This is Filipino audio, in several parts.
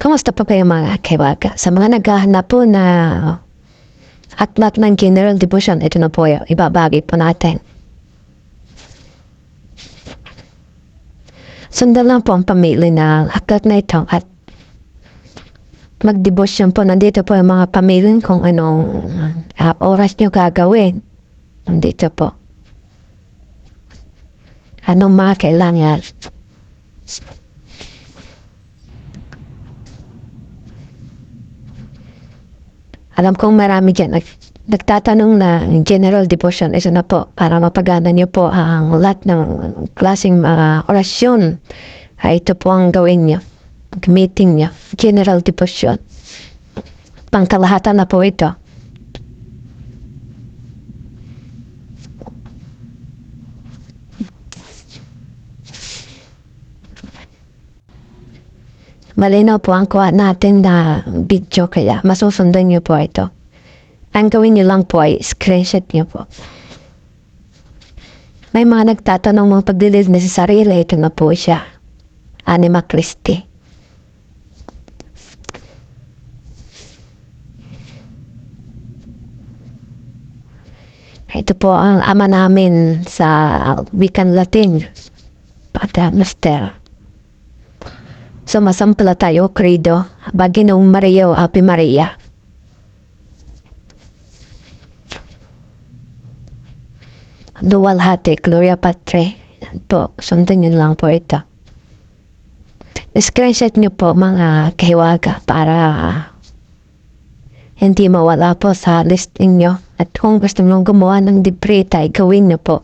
Kamusta po kayo mga kaiwaga? Sa mga naghahanap po na aklat ng General Devotion, ito na po yung ibabagi po natin. Sundan lang po ang pamilya na aklat na ito at mag-devotion po. Nandito po yung mga pamilya kung anong ah, oras nyo gagawin. Nandito po. Anong mga kailangan. Alam kong marami dyan nag, nagtatanong na general devotion, ito na po, para mapagana niyo po ang lahat ng klaseng mga orasyon. Ay, ito po ang gawin niyo. Meeting niyo. General devotion. Pangkalahatan na po ito. Malinaw po ang kuha natin na video kaya masusundan niyo po ito. Ang gawin niyo lang po ay screenshot niyo po. May mga nagtatanong mga pagdilid na sa sarili, ito na po siya. Anima Christi. Ito po ang ama namin sa wikan Latin. Pater Master. Sumasampla tayo, credo, Baginong Mario, Ave Maria. Dual hati, Gloria Patre. Po, sundan nyo lang po ito. Screenshot nyo po mga kahiwaga para hindi mawala po sa listing nyo. At kung gusto nyo gumawa ng ay gawin nyo po.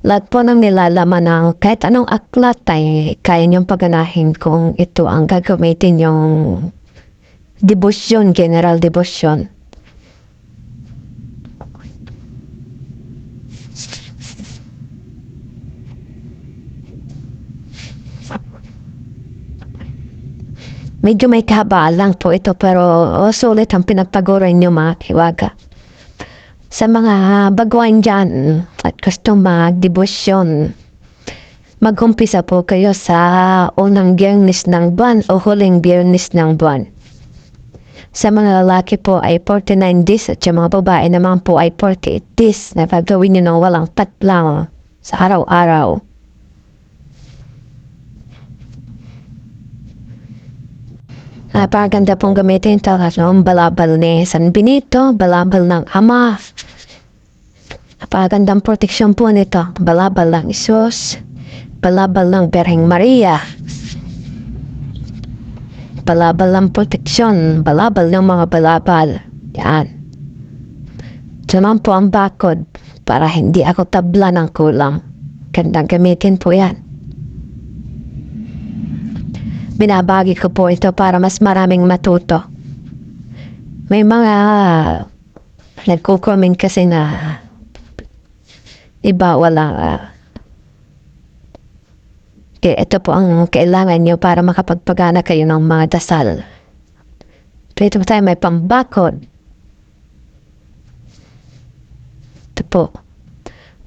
Lahat po ng nilalaman ng kahit anong aklat ay kaya niyong paganahin kung ito ang gagamitin yung debosyon, general debosyon. Medyo may kahabaan lang po ito pero oh, sulit ang pinagpaguran niyo mga kiwaga sa mga baguhan dyan at gusto mag-debosyon, mag-umpisa po kayo sa unang biyernes ng buwan o huling biyernes ng buwan. Sa mga lalaki po ay 49 days at sa mga babae naman po ay 48 days na pagawin nyo ng walang patlang sa araw-araw. Napakaganda pong gamitin ito kasi ang balabal ni San Benito, balabal ng Ama. Napakagandang proteksyon po nito. Balabal ng Isos, balabal ng Berheng Maria, balabal ng proteksyon, balabal ng mga balabal. Yan. Naman po ang bakod para hindi ako tabla ng kulang. Gandang gamitin po yan. Binabagi ko po ito para mas maraming matuto. May mga nagko-comment kasi na iba wala uh, kaya ito po ang kailangan nyo para makapagpagana kayo ng mga dasal. Pero tayo may pambakod. Ito po.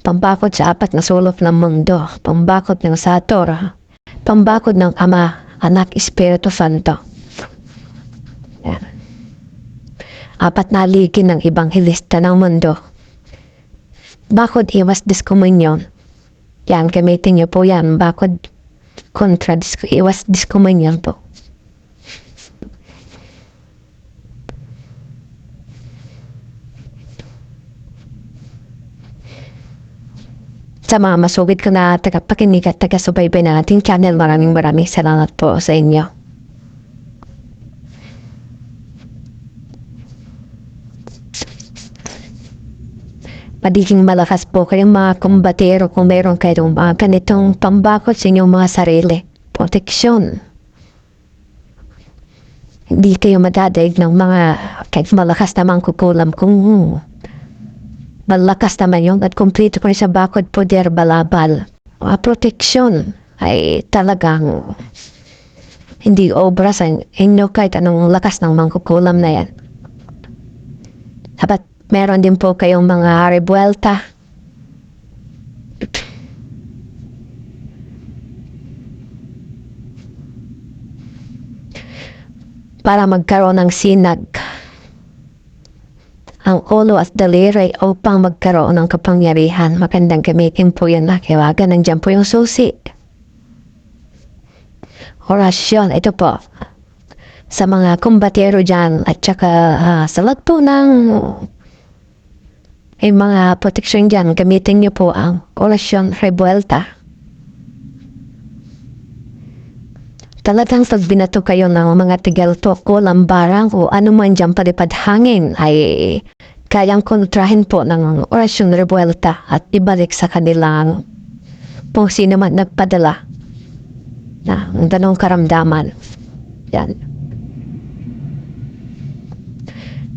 Pambakod sa apat na sulok ng mundo. Pambakod ng Sator. Pambakod ng Ama, Anak, Espiritu Santo. Yan. Apat na ligi ng ibang hilista ng mundo. Bakod iwas diskomunyon. Yan, gamitin niyo po yan. Bakod kontra disko, iwas diskomunyon po. Sa mga masugid ko na tagapakinig at taga-subaybay na ating channel, maraming maraming salamat po sa inyo. Magiging malakas po kayong mga kumbatero kung meron kayong mga ganitong pambakot sa inyong mga sarili. Proteksyon. Hindi kayo madadaig ng mga kahit malakas naman kukulam kung malakas naman yung at kumplito ko rin sa bakod poder balabal. Mga proteksyon ay talagang hindi obra sa inyo kahit anong lakas ng mangkukulam na yan. Dapat meron din po kayong mga rebuelta. Para magkaroon ng sinag ang ulo at daliri upang magkaroon ng kapangyarihan. Magandang gamitin po yan na kiwagan. Nandiyan po yung susi. Orasyon, ito po. Sa mga kumbatero dyan at saka ah, sa lahat po ng yung mga protection dyan, gamitin niyo po ang orasyon revuelta. Talagang pag binato kayo ng mga tigaltok o lambarang o ano man dyan palipad hangin ay kayang kontrahin po ng orasyon revuelta at ibalik sa kanilang kung sino man nagpadala na ang ganong karamdaman. Yan.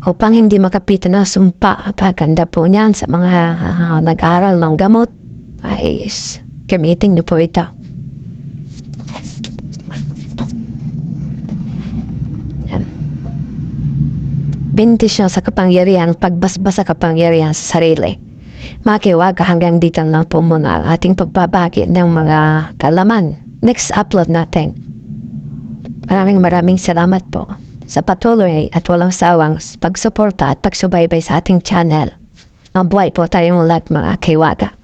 Upang hindi makapitan na sumpa, paganda po niyan sa mga ah, nag-aral ng gamot, ay gamitin niyo po ito. Bendisyon sa kapangyarihan, pagbasbas sa kapangyarihan sa sarili. Makiwaga hanggang dito lang po muna ang ating pagbabagi ng mga kalaman. Next upload natin. Maraming maraming salamat po sa patuloy at walang sawang pagsuporta at pagsubaybay sa ating channel. Mabuhay po tayong lahat mga kiwaga.